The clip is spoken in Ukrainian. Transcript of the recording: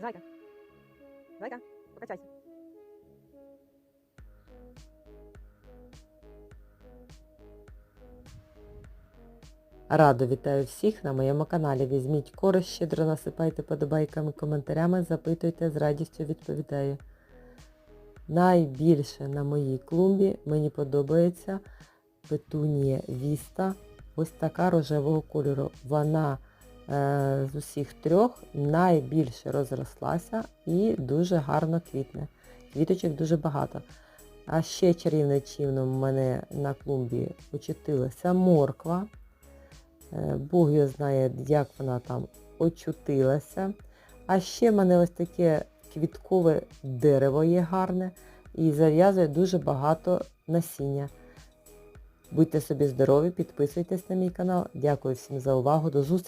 Зайка. Зайка, покачайся. Радо вітаю всіх на моєму каналі. Візьміть користь, щедро насипайте подобайками, коментарями, запитуйте, з радістю відповідаю. Найбільше на моїй клумбі мені подобається петунія віста. Ось така рожевого кольору. Вона з усіх трьох найбільше розрослася і дуже гарно квітне. Квіточок дуже багато. А ще чарівним чином в мене на клумбі очутилася морква. Е, Бог його знає, як вона там очутилася. А ще в мене ось таке квіткове дерево є гарне і зав'язує дуже багато насіння. Будьте собі здорові, підписуйтесь на мій канал. Дякую всім за увагу. До зустрічі!